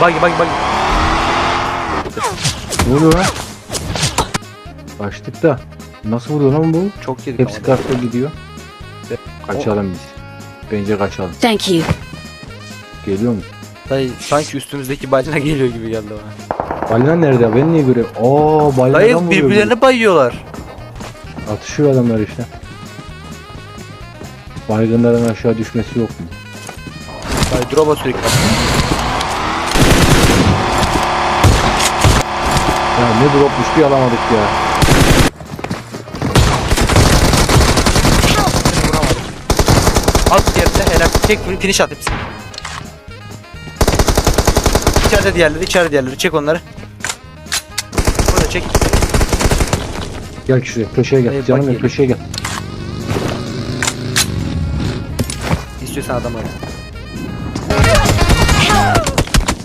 Buggy buggy buggy. Ne oluyor lan? Kaçtık da. Nasıl vuruyor lan bu? Çok yedik Hepsi ama. karşıya gidiyor. Kaçalım biz. Bence kaçalım. Thank you. Geliyor mu? Dayı sanki üstümüzdeki balina geliyor gibi geldi bana. Balina nerede? Ben niye görüyorum? Oo balina Dayı birbirlerine bayıyorlar. Atışıyor adamlar işte. Baygınların aşağı düşmesi yok mu? Dayı drop'a sürekli. Ya ne dropmuş bir alamadık ya. Vuramadım. At yerine helal. Çek finish at hepsini. İçeride diğerleri, içeride diğerleri. Çek onları. Burada çek. Gel şuraya köşeye gel. Ee, Canım bak ya gel. köşeye gel. İstiyorsan adamı.